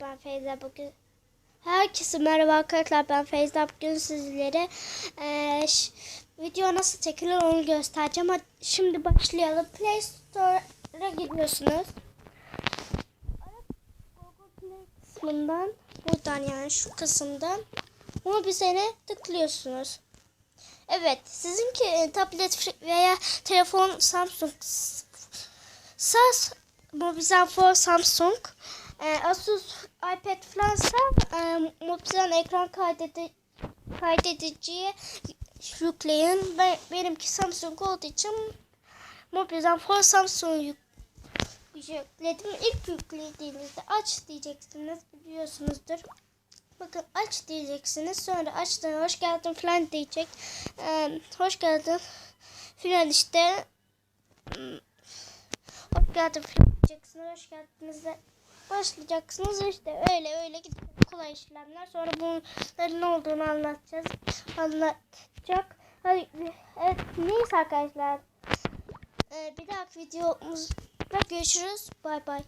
Ben Feyza bugün Herkese merhaba arkadaşlar ben Feyza bugün sizlere ş- video nasıl çekilir onu göstereceğim. Hadi şimdi başlayalım. Play Store'a gidiyorsunuz. Google Play kısmından buradan yani şu kısımdan bunu bir sene tıklıyorsunuz. Evet sizinki e, tablet veya telefon Samsung SAS Mobizen for Samsung e, Asus iPad falansa e, Mobizen ekran kaydedi kaydediciye yükleyin. Ben, benimki Samsung olduğu için Mobizen for Samsung yük yükledim. İlk yüklediğinizde aç diyeceksiniz biliyorsunuzdur. Bakın aç diyeceksiniz. Sonra açtın hoş geldin falan diyecek. Ee, hoş geldin filan işte. Hmm, Hoş geldin filan diyeceksiniz. Hoş geldiniz de başlayacaksınız. İşte öyle öyle gidecek kolay işlemler. Sonra bunların ne olduğunu anlatacağız. Anlatacak. Hadi, evet neyse arkadaşlar. Ee, bir dahaki videomuzda görüşürüz. Bay bay.